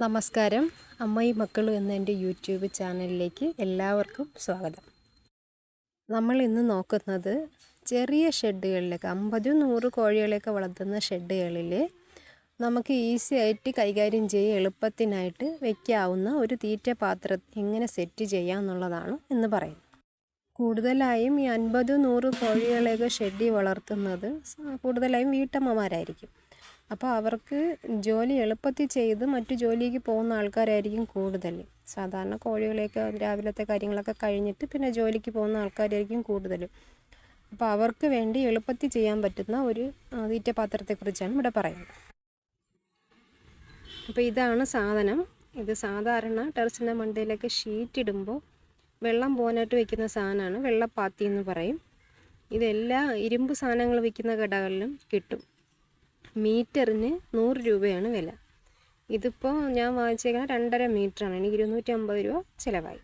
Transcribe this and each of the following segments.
നമസ്കാരം. അമ്മയും മക്കളും എന്ന എന്റെ യൂട്യൂബ് ചാനലിലേക്ക് എല്ലാവർക്കും സ്വാഗതം. നമ്മൾ ഇന്ന് നോക്കുന്നത് ചെറിയ ഷെഡുകളിലൊക്കെ അമ്പതും നൂറ് കോഴികളെയൊക്കെ വളർത്തുന്ന ഷെഡുകളിൽ നമുക്ക് ഈസി ആയിട്ട് കൈകാര്യം ചെയ്ത് എളുപ്പത്തിനായിട്ട് വയ്ക്കാവുന്ന ഒരു തീറ്റ പാത്രം എങ്ങനെ സെറ്റ് ചെയ്യാം എന്നുള്ളതാണ് എന്ന് പറയുന്നത്. കൂടുതലായും ഈ അൻപത് നൂറ് കോഴികളെയൊക്കെ ഷെഡിൽ വളർത്തുന്നത് കൂടുതലായും വീട്ടമ്മമാരായിരിക്കും. അപ്പോൾ അവർക്ക് ജോലി എളുപ്പത്തിൽ ചെയ്ത് മറ്റു ജോലിക്ക് പോകുന്ന ആൾക്കാരായിരിക്കും കൂടുതൽ. സാധാരണ കോഴികളെയൊക്കെ രാവിലത്തെ കാര്യങ്ങളൊക്കെ കഴിഞ്ഞിട്ട് പിന്നെ ജോലിക്ക് പോകുന്ന ആൾക്കാരായിരിക്കും കൂടുതൽ. അപ്പോൾ അവർക്ക് വേണ്ടി എളുപ്പത്തിൽ ചെയ്യാൻ പറ്റുന്ന ഒരു തീറ്റപാത്രത്തെക്കുറിച്ചാണ് ഇവിടെ പറയുന്നത്. അപ്പോൾ ഇതാണ് സാധനം. ഇത് സാധാരണ ടെറസിന്റെ മണ്ടയിലൊക്കെ ഷീറ്റ് ഇടുമ്പോൾ വെള്ളം പോകാനായിട്ട് വയ്ക്കുന്ന സാധനമാണ്. വെള്ളപ്പാത്തി എന്ന് പറയും. ഇതെല്ലാ ഇരുമ്പ് സാധനങ്ങൾ വിൽക്കുന്ന കടകളിലും കിട്ടും. മീറ്ററിന് നൂറ് രൂപയാണ് വില. ഇതിപ്പോൾ ഞാൻ വാങ്ങിച്ചേക്കുന്ന രണ്ടര മീറ്ററാണ്. എനിക്ക് ഇരുന്നൂറ്റി അമ്പത് രൂപ ചിലവായി.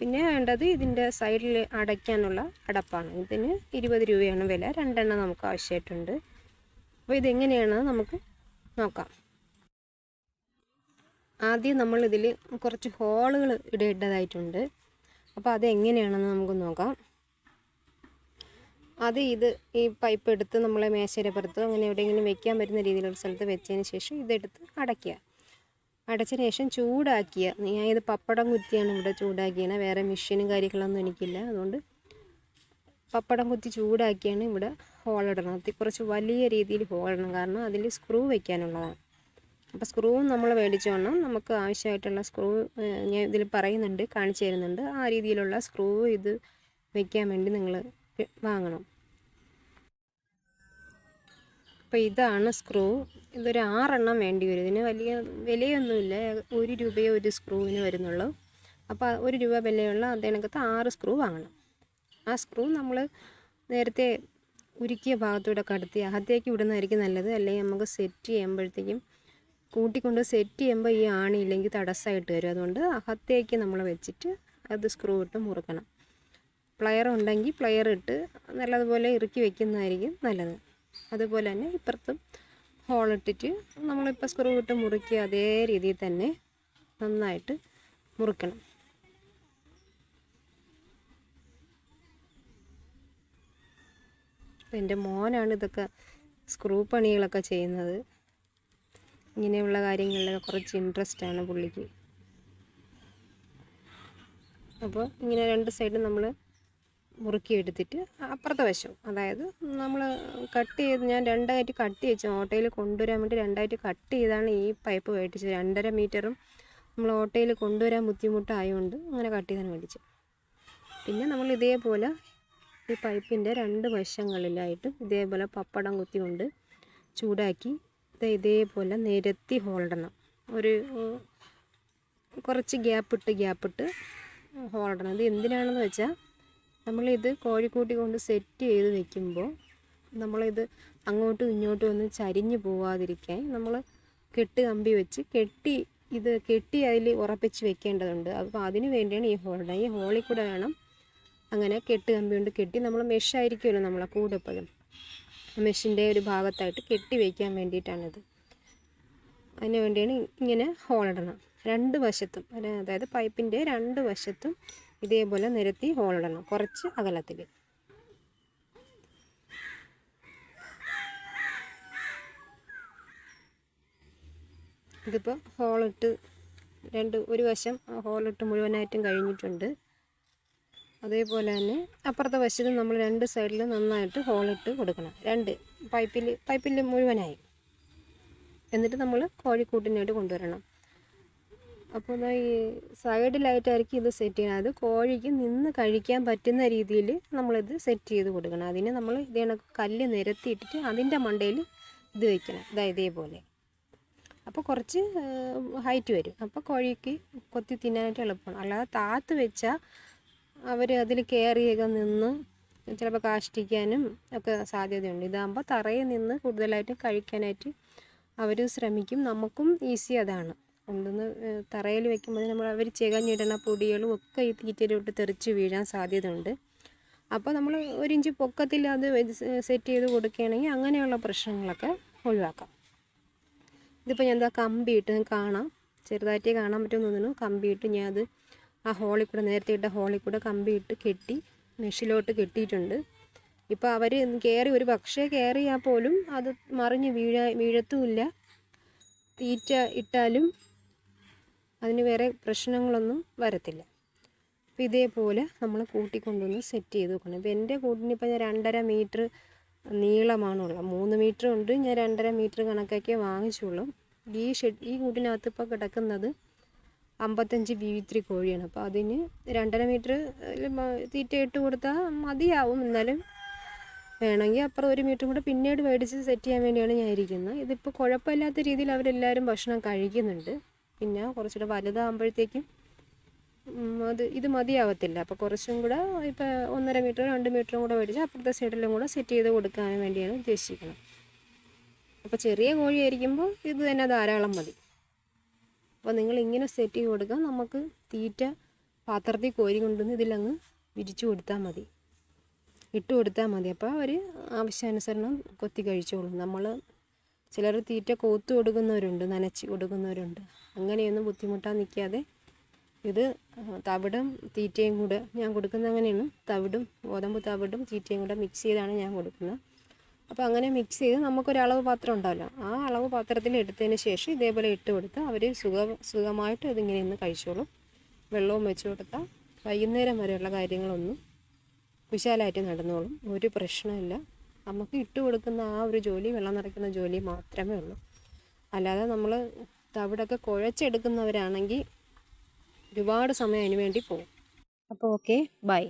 പിന്നെ വേണ്ടത് ഇതിന്റെ സൈഡിൽ അടയ്ക്കാനുള്ള അടപ്പാണ്. ഇതിന് ഇരുപത് രൂപയാണ് വില. രണ്ടെണ്ണം നമുക്ക് ആവശ്യമായിട്ടുണ്ട്. അപ്പോൾ ഇതെങ്ങനെയാണെന്ന് നമുക്ക് നോക്കാം. ആദ്യം നമ്മളിതിൽ കുറച്ച് ഹോളുകൾ ഇടേണ്ടതായിട്ടുണ്ട്. അപ്പോൾ അതെങ്ങനെയാണെന്ന് നമുക്ക് നോക്കാം. അത് ഇത് ഈ പൈപ്പ് എടുത്ത് നമ്മളെ മേശയുടെ പുറത്ത് അങ്ങനെ എവിടെയെങ്കിലും വെക്കാൻ പറ്റുന്ന രീതിയിലുള്ള സ്ഥലത്ത് വെച്ചതിന് ശേഷം ഇതെടുത്ത് അടയ്ക്കുക. അടച്ചതിന് ശേഷം ചൂടാക്കിയ ഞാൻ ഇത് പപ്പടം കുത്തിയാണ് ഇവിടെ ചൂടാക്കിയത്. വേറെ മെഷീനും കാര്യങ്ങളൊന്നും എനിക്കില്ല. അതുകൊണ്ട് പപ്പടം കുത്തി ചൂടാക്കിയാണ് ഇവിടെ ഹോളിടണം അത് കുറച്ച് വലിയ രീതിയിൽ ഹോളിടണം കാരണം അതിൽ സ്ക്രൂ വെക്കാനുള്ളതാണ്. അപ്പോൾ സ്ക്രൂവും നമ്മൾ മേടിച്ചോണം നമുക്ക് ആവശ്യമായിട്ടുള്ള സ്ക്രൂ ഞാൻ ഇതിൽ പറയുന്നുണ്ട് കാണിച്ചു തരുന്നുണ്ട്. ആ രീതിയിലുള്ള സ്ക്രൂ ഇത് വെക്കാൻ വേണ്ടി നിങ്ങൾ വാങ്ങണം. അപ്പോൾ ഇതാണ് സ്ക്രൂ. ഇതൊരു ആറെണ്ണം വേണ്ടി വരും. ഇതിന് വലിയ വിലയൊന്നുമില്ല. ഒരു രൂപയോ ഒരു സ്ക്രൂവിന് വരുന്നുള്ളൂ. അപ്പോൾ ഒരു രൂപ വിലയുള്ള അതിനകത്ത് ആറ് സ്ക്രൂ വാങ്ങണം. ആ സ്ക്രൂ നമ്മൾ നേരത്തെ ഉരുക്കിയ ഭാഗത്തൂടെ കടത്തി അകത്തേക്ക് വിടുന്നതായിരിക്കും നല്ലത്. അല്ലെങ്കിൽ നമുക്ക് സെറ്റ് ചെയ്യുമ്പോഴത്തേക്കും കൂട്ടിക്കൊണ്ട് സെറ്റ് ചെയ്യുമ്പോൾ ഈ ആണിയില്ലെങ്കിൽ തടസ്സമായിട്ട് വരും. അതുകൊണ്ട് അകത്തേക്ക് നമ്മൾ വെച്ചിട്ട് അത് സ്ക്രൂ ഇട്ട് മുറുക്കണം. പ്ലെയർ ഉണ്ടെങ്കിൽ പ്ലെയർ ഇട്ട് നല്ലതുപോലെ ഇറുക്കി വെക്കുന്നതായിരിക്കും നല്ലത്. അതുപോലെ തന്നെ ഇപ്പുറത്തും ഹോൾ ഹോളിട്ടിട്ട് നമ്മളിപ്പോൾ സ്ക്രൂ ഇട്ട് മുറുക്കി അതേ രീതിയിൽ തന്നെ നന്നായിട്ട് മുറുക്കണം. എന്റെ മോനാണ് ഇതൊക്കെ സ്ക്രൂ പണികളൊക്കെ ചെയ്യുന്നത്. ഇങ്ങനെയുള്ള കാര്യങ്ങളിലൊക്കെ കുറച്ച് ഇൻട്രസ്റ്റ് ആണ് പുള്ളിക്ക്. അപ്പോൾ ഇങ്ങനെ രണ്ട് സൈഡും നമ്മൾ മുറുക്കി എടുത്തിട്ട് അപ്പുറത്തെ വശം. അതായത് നമ്മൾ കട്ട് ചെയ്ത് ഞാൻ രണ്ടായിട്ട് കട്ട് ചെയ്ത്. ഓട്ടോയിൽ കൊണ്ടുവരാൻ വേണ്ടി രണ്ടായിട്ട് കട്ട് ചെയ്താണ് ഈ പൈപ്പ് മേടിച്ചത് രണ്ടര മീറ്ററും നമ്മൾ ഓട്ടോയിൽ കൊണ്ടുവരാൻ ബുദ്ധിമുട്ടായതുകൊണ്ട് അങ്ങനെ കട്ട് ചെയ്താണ് മേടിച്ചത് പിന്നെ നമ്മൾ ഇതേപോലെ ഈ പൈപ്പിന്റെ രണ്ട് വശങ്ങളിലായിട്ട് ഇതേപോലെ പപ്പടം കുത്തി കൊണ്ട് ചൂടാക്കി ഇതേപോലെ നിരത്തി ഹോൾഡണം ഒരു കുറച്ച് ഗ്യാപ്പിട്ട് ഗ്യാപ്പിട്ട് ഹോൾഡണം ഇത് എന്തിനാണെന്ന് വെച്ചാൽ നമ്മളിത് കോഴിക്കൂട്ടി കൊണ്ട് സെറ്റ് ചെയ്ത് വെക്കുമ്പോൾ നമ്മളിത് അങ്ങോട്ടും ഇങ്ങോട്ടും ഒന്നും ചരിഞ്ഞു പോവാതിരിക്കാൻ നമ്മൾ കെട്ട് കമ്പി വെച്ച് കെട്ടി ഇത് കെട്ടി അതിൽ ഉറപ്പിച്ച് വെക്കേണ്ടതുണ്ട്. അപ്പോൾ അതിന് വേണ്ടിയാണ് ഈ ഹോൾഡർ ഈ ഹോളിൽ കൂടെ വേണം അങ്ങനെ കെട്ട് കമ്പി കൊണ്ട് കെട്ടി നമ്മൾ മെഷായിരിക്കുമല്ലോ നമ്മളെ കൂടെ എപ്പോഴും. മെഷിന്റെ ഒരു ഭാഗത്തായിട്ട് കെട്ടി വയ്ക്കാൻ വേണ്ടിയിട്ടാണിത്. അതിന് വേണ്ടിയാണ് ഇങ്ങനെ ഹോളിടണം രണ്ട് വശത്തും അതായത് പൈപ്പിന്റെ രണ്ട് വശത്തും ഇതേപോലെ നിരത്തി ഹോളിടണം കുറച്ച് അകലത്തിൽ. ഇതിപ്പോൾ ഹോളിട്ട് രണ്ട് ഒരു വശം ഹോളിട്ട് മുഴുവനായിട്ടും കഴിഞ്ഞിട്ടുണ്ട്. അതേപോലെ തന്നെ അപ്പുറത്തെ വശത്ത് നമ്മൾ രണ്ട് സൈഡിൽ നന്നായിട്ട് ഹോളിട്ട് കൊടുക്കണം. രണ്ട് പൈപ്പിൽ പൈപ്പിൽ മുഴുവനായി. എന്നിട്ട് നമ്മൾ കോഴിക്കൂട്ടിനായിട്ട് കൊണ്ടുവരണം. അപ്പോൾ ഈ സൈഡിലായിട്ടായിരിക്കും ഇത് സെറ്റ് ചെയ്യണം അത് കോഴിക്ക് നിന്ന് കഴിക്കാൻ പറ്റുന്ന രീതിയിൽ നമ്മളിത് സെറ്റ് ചെയ്ത് കൊടുക്കണം. അതിന് നമ്മൾ ഇതേ കല്ല് നിരത്തിയിട്ടിട്ട് അതിന്റെ മണ്ടയിൽ ഇത് വയ്ക്കണം ഇതാ ഇതേപോലെ. അപ്പോൾ കുറച്ച് ഹൈറ്റ് വരും. അപ്പോൾ കോഴിക്ക് കൊത്തി തിന്നാനായിട്ട് എളുപ്പമാണ്. അല്ലാതെ താത്ത് വെച്ചാൽ അവർ അതിൽ കയറിയൊക്കെ നിന്ന് ചിലപ്പോൾ കാഷ്ടിക്കാനും ഒക്കെ സാധ്യതയുണ്ട്. ഇതാകുമ്പോൾ തറയിൽ നിന്ന് കൂടുതലായിട്ട് കഴിക്കാനായിട്ട് അവർ ശ്രമിക്കും. നമുക്കും ഈസി അതാണ്. കൊണ്ടുവന്ന് തറയിൽ വെക്കുമ്പോൾ നമ്മൾ അവർ ചികഞ്ഞിടണ പൊടികളും ഒക്കെ ഈ തീറ്റയിലോട്ട് തെറിച്ച് വീഴാൻ സാധ്യതയുണ്ട്. അപ്പോൾ നമ്മൾ ഒരു ഇഞ്ച് പൊക്കത്തിൽ അത് സെറ്റ് ചെയ്ത് കൊടുക്കുകയാണെങ്കിൽ അങ്ങനെയുള്ള പ്രശ്നങ്ങളൊക്കെ ഒഴിവാക്കാം. ഇതിപ്പോൾ ഞാൻ എന്താ കമ്പി ഇട്ട് കാണാം. ചെറുതായിട്ടേ കാണാൻ പറ്റുമെന്ന് കമ്പിയിട്ട് ഞാൻ അത് ആ ഹോളിൽ കൂടെ നേരത്തെ ഇട്ട ഹോളിൽ കൂടെ കമ്പിയിട്ട് കെട്ടി മെഷിലോട്ട് കെട്ടിയിട്ടുണ്ട്. ഇപ്പോൾ അവർ കയറി ഒരു പക്ഷേ കയറിയാൽ പോലും അത് മറിഞ്ഞ് വീഴ വീഴത്തുമില്ല. തീറ്റ ഇട്ടാലും അതിന് വേറെ പ്രശ്നങ്ങളൊന്നും വരത്തില്ല. അപ്പോൾ ഇതേപോലെ നമ്മൾ കൂട്ടിക്കൊണ്ടുവന്ന് സെറ്റ് ചെയ്ത് വെക്കണം. ഇപ്പോൾ എന്റെ കൂട്ടിനിപ്പോൾ ഞാൻ രണ്ടര മീറ്റർ നീളമാണുള്ളത്. മൂന്ന് മീറ്റർ ഉണ്ട്. ഞാൻ രണ്ടര മീറ്റർ കണക്കാക്കിയേ വാങ്ങിച്ചുള്ളൂ. ഈ ഷെഡ് ഈ കൂട്ടിനകത്ത് ഇപ്പോൾ കിടക്കുന്നത് അമ്പത്തഞ്ച് ബി വി ത്രീ കോഴിയാണ്. അപ്പോൾ അതിന് രണ്ടര മീറ്റർ തീറ്റ ഇട്ട് കൊടുത്താൽ മതിയാവും. എന്നാലും വേണമെങ്കിൽ അപ്പുറം ഒരു മീറ്റർ കൂടെ പിന്നീട് മേടിച്ച് സെറ്റ് ചെയ്യാൻ വേണ്ടിയാണ് ഞാൻ ഇരിക്കുന്നത്. ഇതിപ്പോൾ കുഴപ്പമില്ലാത്ത രീതിയിൽ അവരെല്ലാവരും ഭക്ഷണം കഴിക്കുന്നുണ്ട്. പിന്നെ കുറച്ചുകൂടെ വലുതാകുമ്പോഴത്തേക്കും അത് ഇത് മതിയാവത്തില്ല. അപ്പോൾ കുറച്ചും കൂടെ ഇപ്പോൾ ഒന്നര മീറ്റർ രണ്ട് മീറ്ററും കൂടെ മേടിച്ച് അപ്പുറത്തെ സൈഡിലും കൂടെ സെറ്റ് ചെയ്ത് കൊടുക്കാൻ വേണ്ടിയാണ് ഉദ്ദേശിക്കുന്നത്. അപ്പോൾ ചെറിയ കോഴിയായിരിക്കുമ്പോൾ ഇത് തന്നെ ധാരാളം മതി. അപ്പോൾ നിങ്ങൾ ഇങ്ങനെ സെറ്റ് ചെയ്ത് കൊടുക്കുക നമുക്ക് തീറ്റ പാത്രത്തിൽ കോരി കൊണ്ടുവന്ന് ഇതിലങ്ങ് വിരിച്ചു കൊടുത്താൽ മതി. ഇട്ട് കൊടുത്താൽ മതി. അപ്പോൾ അവർ ആവശ്യാനുസരണം കൊത്തി കഴിച്ചോളും. നമ്മൾ ചിലർ തീറ്റ കോത്തു കൊടുക്കുന്നവരുണ്ട് നനച്ച് കൊടുക്കുന്നവരുണ്ട്. അങ്ങനെയൊന്നും ബുദ്ധിമുട്ടാൻ നിൽക്കാതെ ഇത് തവിടും തീറ്റയും കൂടെ ഞാൻ കൊടുക്കുന്ന അങ്ങനെയാണ്. തവിടും ഗോതമ്പ് തവിടും തീറ്റയും കൂടെ മിക്സ് ചെയ്താണ് ഞാൻ കൊടുക്കുന്നത്. അപ്പോൾ അങ്ങനെ മിക്സ് ചെയ്ത് നമുക്കൊരളവ് പാത്രം ഉണ്ടാവില്ല ആ അളവ് പാത്രത്തിൽ എടുത്തതിന് ശേഷം ഇതേപോലെ ഇട്ട് കൊടുത്ത് അവർ സുഖ സുഖമായിട്ട് ഇതിങ്ങനെ ഇന്ന് കഴിച്ചോളും. വെള്ളവും വെച്ച് കൊടുത്താൽ വൈകുന്നേരം വരെയുള്ള കാര്യങ്ങളൊന്നും വിശാലമായിട്ട് നടന്നോളും. ഒരു പ്രശ്നമില്ല നമുക്ക് ഇട്ട് കൊടുക്കുന്ന ആ ഒരു ജോലി വെള്ളം നിറയ്ക്കുന്ന ജോലി മാത്രമേ ഉള്ളൂ. അല്ലാതെ നമ്മൾ തവിടൊക്കെ കുഴച്ചെടുക്കുന്നവരാണെങ്കിൽ ഒരുപാട് സമയം അതിന് വേണ്ടി പോകും. അപ്പോൾ ഓക്കെ ബൈ.